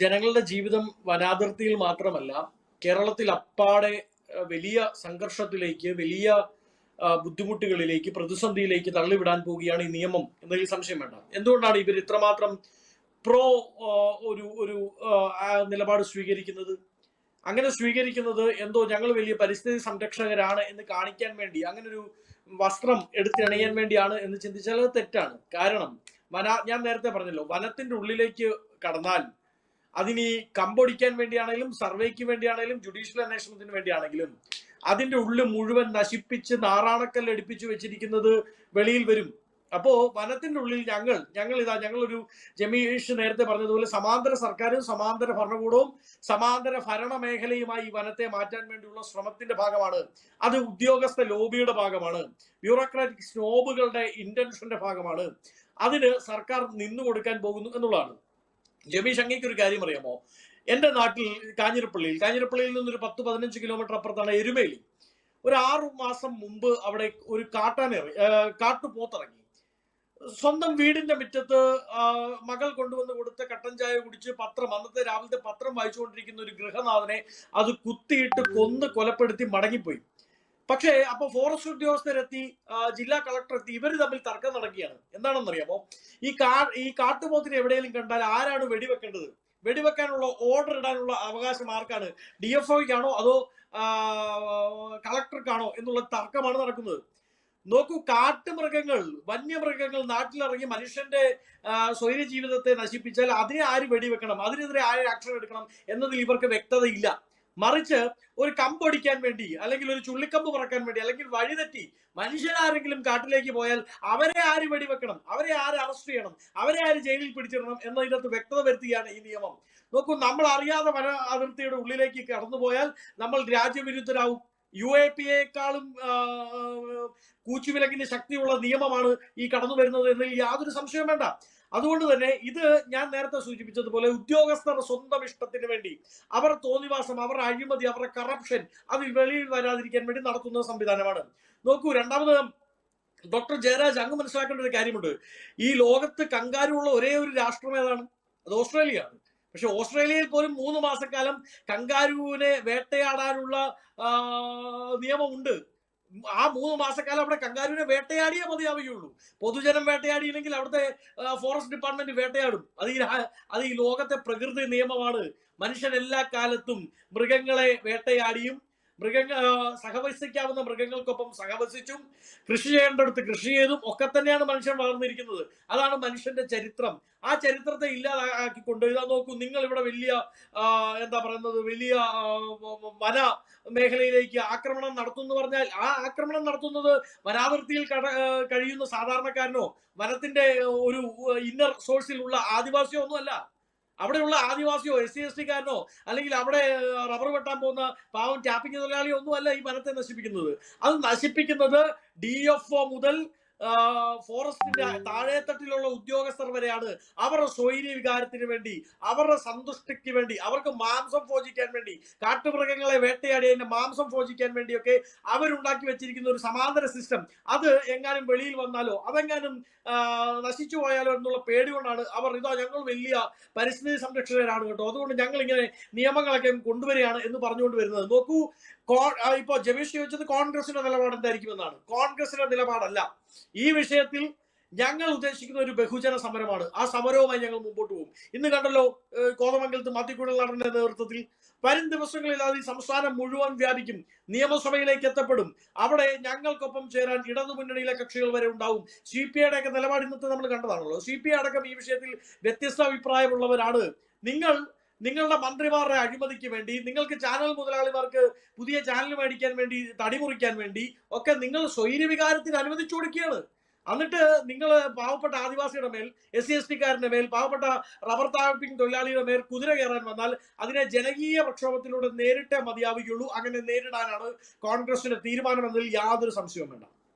ജനങ്ങളുടെ ജീവിതം വനാതിർത്തിയിൽ മാത്രമല്ല കേരളത്തിൽ അപ്പാടെ വലിയ സംഘർഷത്തിലേക്ക് വലിയ ബുദ്ധിമുട്ടുകളിലേക്ക് പ്രതിസന്ധിയിലേക്ക് തള്ളിവിടാൻ പോവുകയാണ് ഈ നിയമം എന്നതിൽ സംശയം വേണ്ട. എന്തുകൊണ്ടാണ് ഇവർ ഇത്രമാത്രം പ്രോ ഒരു ഒരു നിലപാട് സ്വീകരിക്കുന്നത്? അങ്ങനെ സ്വീകരിക്കുന്നത് എന്തോ ഞങ്ങൾ വലിയ പരിസ്ഥിതി സംരക്ഷകരാണ് എന്ന് കാണിക്കാൻ വേണ്ടി അങ്ങനെ ഒരു വസ്ത്രം എടുത്തിണയാൻ വേണ്ടിയാണ് എന്ന് ചിന്തിച്ചാൽ തെറ്റാണ്. കാരണം വന ഞാൻ നേരത്തെ പറഞ്ഞല്ലോ വനത്തിന്റെ ഉള്ളിലേക്ക് കടന്നാൽ അതിനി കമ്പൊടിക്കാൻ വേണ്ടിയാണെങ്കിലും സർവേക്ക് വേണ്ടിയാണെങ്കിലും ജുഡീഷ്യൽ അന്വേഷണത്തിന് വേണ്ടിയാണെങ്കിലും അതിന്റെ ഉള്ളിൽ മുഴുവൻ നശിപ്പിച്ച് നാറാണക്കല്ല് എടുപ്പിച്ചു വെച്ചിരിക്കുന്നത് വെളിയിൽ വരും. അപ്പോ വനത്തിന്റെ ഉള്ളിൽ ഞങ്ങൾ ഞങ്ങൾ ഇതാ ഞങ്ങളൊരു ജമീഷ് നേരത്തെ പറഞ്ഞതുപോലെ സമാന്തര സർക്കാരും സമാന്തര ഭരണകൂടവും സമാന്തര ഭരണ മേഖലയുമായി ഈ വനത്തെ മാറ്റാൻ വേണ്ടിയുള്ള ശ്രമത്തിന്റെ ഭാഗമാണ്. അത് ഉദ്യോഗസ്ഥ ലോബിയുടെ ഭാഗമാണ്. ബ്യൂറോക്രാറ്റിക് സ്നോബുകളുടെ ഇന്റൻഷന്റെ ഭാഗമാണ്. അതിന് സർക്കാർ നിന്നു കൊടുക്കാൻ പോകുന്നു എന്നുള്ളതാണ്. ജമീഷ് അങ്ങേക്ക് ഒരു കാര്യം അറിയാമോ? എന്റെ നാട്ടിൽ കാഞ്ഞിരപ്പള്ളിയിൽ കാഞ്ഞിരപ്പള്ളിയിൽ നിന്നൊരു പത്ത് പതിനഞ്ച് കിലോമീറ്റർ അപ്പുറത്താണ് എരുമേലി. ഒരു ആറു മാസം മുമ്പ് അവിടെ ഒരു കാട്ടാനിറ കാട്ടുപോത്തിറങ്ങി. സ്വന്തം വീടിന്റെ മുറ്റത്ത് മകൾ കൊണ്ടുവന്ന് കൊടുത്ത കട്ടൻ ചായ കുടിച്ച് പത്രം അന്നത്തെ രാവിലത്തെ പത്രം വായിച്ചുകൊണ്ടിരിക്കുന്ന ഒരു ഗൃഹനാഥനെ അത് കുത്തിയിട്ട് കൊന്ന് കൊലപ്പെടുത്തി മടങ്ങിപ്പോയി. പക്ഷേ അപ്പൊ ഫോറസ്റ്റ് ഉദ്യോഗസ്ഥരെത്തി ജില്ലാ കളക്ടർ എത്തി ഇവർ തമ്മിൽ തർക്കം നടക്കുകയാണ്. എന്താണെന്നറിയാമോ? ഈ കാ ഈ കാട്ടുപോത്തിനെ എവിടെയെങ്കിലും കണ്ടാൽ ആരാണ് വെടിവെക്കേണ്ടത്? വെടിവെക്കാനുള്ള ഓർഡർ ഇടാനുള്ള അവകാശം ആർക്കാണ്? ഡി എഫ് ഒക്കാണോ അതോ കളക്ടർക്കാണോ എന്നുള്ള തർക്കമാണ് നടക്കുന്നത്. നോക്കൂ കാട്ടുമൃഗങ്ങൾ വന്യമൃഗങ്ങൾ നാട്ടിലിറങ്ങി മനുഷ്യന്റെ സ്വൈര ജീവിതത്തെ നശിപ്പിച്ചാൽ അതിനെ ആര് വെടിവെക്കണം? അതിനെതിരെ ആര് ആക്ഷൻ എടുക്കണം എന്നതിൽ ഇവർക്ക് വ്യക്തതയില്ല. മറിച്ച് ഒരു കമ്പൊടിക്കാൻ വേണ്ടി അല്ലെങ്കിൽ ഒരു ചുള്ളിക്കമ്പ് പറക്കാൻ വേണ്ടി അല്ലെങ്കിൽ വഴിതെറ്റി മനുഷ്യരാരെങ്കിലും കാട്ടിലേക്ക് പോയാൽ അവരെ ആര് വെടിവെക്കണം? അവരെ ആര് അറസ്റ്റ് ചെയ്യണം? അവരെ ആര് ജയിലിൽ പിടിച്ചിടണം? എന്നതിനകത്ത് വ്യക്തത വരുത്തുകയാണ് ഈ നിയമം. നോക്കൂ നമ്മൾ അറിയാതെ വന അതിർത്തിയുടെ ഉള്ളിലേക്ക് കടന്നുപോയാൽ നമ്മൾ രാജ്യവിരുദ്ധരാകും യു എ പി എക്കാളും കൂച്ചുവിലങ്ങിന് ശക്തിയുള്ള നിയമമാണ് ഈ കടന്നു വരുന്നത് എന്നതിൽ യാതൊരു സംശയം വേണ്ട. അതുകൊണ്ട് തന്നെ ഇത് ഞാൻ നേരത്തെ സൂചിപ്പിച്ചതുപോലെ ഉദ്യോഗസ്ഥർ സ്വന്തം ഇഷ്ടത്തിന് വേണ്ടി അവർ തോന്നിവാസം അവരുടെ അഴിമതി അവരുടെ കറപ്ഷൻ അത് വെളിയിൽ വരാതിരിക്കാൻ വേണ്ടി നടത്തുന്ന സംവിധാനമാണ്. നോക്കൂ രണ്ടാമത് ഡോക്ടർ ജയരാജ് അങ്ങ് മനസ്സിലാക്കേണ്ട ഒരു കാര്യമുണ്ട്. ഈ ലോകത്ത് കങ്കാരുള്ള ഒരേ ഒരു രാഷ്ട്രം ഏതാണ്? അത് ഓസ്ട്രേലിയ ആണ് പക്ഷെ ഓസ്ട്രേലിയയിൽ പോലും മൂന്ന് മാസക്കാലം കങ്കാരുവിനെ വേട്ടയാടാനുള്ള നിയമമുണ്ട്. ആ മൂന്ന് മാസക്കാലം അവിടെ കങ്കാരുവിനെ വേട്ടയാടിയേ മതിയാവുകയുള്ളൂ. പൊതുജനം വേട്ടയാടിയില്ലെങ്കിൽ അവിടുത്തെ ഫോറസ്റ്റ് ഡിപ്പാർട്ട്മെന്റ് വേട്ടയാടും. അത് ഈ അത് ഈ ലോകത്തെ പ്രകൃതി നിയമമാണ്. മനുഷ്യൻ എല്ലാ കാലത്തും മൃഗങ്ങളെ വേട്ടയാടിയും മൃഗങ്ങൾ സഹവസിക്കാവുന്ന മൃഗങ്ങൾക്കൊപ്പം സഹവസിച്ചും കൃഷി ചെയ്യേണ്ടടുത്ത് കൃഷി ചെയ്തും ഒക്കെ തന്നെയാണ് മനുഷ്യൻ വളർന്നിരിക്കുന്നത്. അതാണ് മനുഷ്യന്റെ ചരിത്രം. ആ ചരിത്രത്തെ ഇല്ലാതാക്കി ഇതാ നോക്കൂ. നിങ്ങൾ ഇവിടെ വലിയ എന്താ പറയുന്നത് വലിയ വന മേഖലയിലേക്ക് ആക്രമണം നടത്തുന്നു എന്ന് പറഞ്ഞാൽ ആ ആക്രമണം നടത്തുന്നത് വനാതിർത്തിയിൽ കഴിയുന്ന സാധാരണക്കാരനോ വനത്തിന്റെ ഒരു ഇന്നർ സോഴ്സിലുള്ള ആദിവാസിയോ ഒന്നുമല്ല. അവിടെയുള്ള ആദിവാസിയോ എസ് സി എസ് ടിക്കാരനോ അല്ലെങ്കിൽ അവിടെ റബ്ബർ വെട്ടാൻ പോകുന്ന പാവം ടാപ്പിംഗ് തൊഴിലാളിയോ ഒന്നുമല്ല ഈ വനത്തെ നശിപ്പിക്കുന്നത്. അത് നശിപ്പിക്കുന്നത് ഡി എഫ് ഒ മുതൽ ഫോറസ്റ്റിന്റെ താഴേത്തട്ടിലുള്ള ഉദ്യോഗസ്ഥർ വരെയാണ് അവരുടെ സ്വൈര്യ വികാരത്തിന് വേണ്ടി അവരുടെ സന്തുഷ്ടിക്ക് വേണ്ടി അവർക്ക് മാംസം ഭോജിക്കാൻ വേണ്ടി കാട്ടുമൃഗങ്ങളെ വേട്ടയാടി അതിന്റെ മാംസം ഭോജിക്കാൻ വേണ്ടിയൊക്കെ അവരുണ്ടാക്കി വെച്ചിരിക്കുന്ന ഒരു സമാന്തര സിസ്റ്റം അത് എങ്ങാനും വെളിയിൽ വന്നാലോ അതെങ്ങാനും നശിച്ചു പോയാലോ എന്നുള്ള പേടി കൊണ്ടാണ് അവർ ഇതാ ഞങ്ങൾ വലിയ പരിസ്ഥിതി സംരക്ഷകരാണ് കേട്ടോ. അതുകൊണ്ട് ഞങ്ങൾ ഇങ്ങനെ നിയമങ്ങളൊക്കെ കൊണ്ടുവരികയാണ് എന്ന് പറഞ്ഞുകൊണ്ട് വരുന്നത്. നോക്കൂ ഇപ്പോ ജമീഷ് ചോദിച്ചത് കോൺഗ്രസിന്റെ നിലപാട് എന്തായിരിക്കുമെന്നാണ്. കോൺഗ്രസിന്റെ നിലപാടല്ല. ഈ വിഷയത്തിൽ ഞങ്ങൾ ഉദ്ദേശിക്കുന്ന ഒരു ബഹുജന സമരമാണ്. ആ സമരവുമായി ഞങ്ങൾ മുമ്പോട്ട് പോകും. ഇന്ന് കണ്ടല്ലോ കോതമംഗലത്ത് മാത്തിക്കുടൽ നടന്റെ നേതൃത്വത്തിൽ വരും ദിവസങ്ങളിൽ അത് സംസ്ഥാനം മുഴുവൻ വ്യാപിക്കും. നിയമസഭയിലേക്ക് എത്തപ്പെടും. അവിടെ ഞങ്ങൾക്കൊപ്പം ചേരാൻ ഇടതുമുന്നണിയിലെ കക്ഷികൾ വരെ ഉണ്ടാവും. സി പി ഐയുടെ ഒക്കെ നിലപാട് ഇന്നത്തെ നമ്മൾ കണ്ടതാണല്ലോ. സി പി ഐ അടക്കം ഈ വിഷയത്തിൽ വ്യത്യസ്ത അഭിപ്രായമുള്ളവരാണ്. നിങ്ങൾ നിങ്ങളുടെ മന്ത്രിമാരുടെ അഴിമതിക്ക് വേണ്ടി നിങ്ങൾക്ക് ചാനൽ മുതലാളിമാർക്ക് പുതിയ ചാനൽ മേടിക്കാൻ വേണ്ടി തടിമുറിക്കാൻ വേണ്ടി ഒക്കെ നിങ്ങൾ സ്വൈര്യവികാരത്തിന് അനുവദിച്ചു കൊടുക്കുകയാണ്. എന്നിട്ട് നിങ്ങൾ പാവപ്പെട്ട ആദിവാസിയുടെ മേൽ എസ് സി എസ് മേൽ പാവപ്പെട്ട റബ്ബർ താഴ്പ്പിംഗ് തൊഴിലാളിയുടെ മേൽ കുതിര കയറാൻ വന്നാൽ അതിനെ ജനകീയ പ്രക്ഷോഭത്തിലൂടെ നേരിട്ടേ മതിയാവുകയുള്ളൂ. അങ്ങനെ നേരിടാനാണ് കോൺഗ്രസിന്റെ തീരുമാനം എന്നതിൽ യാതൊരു സംശയവും വേണ്ട.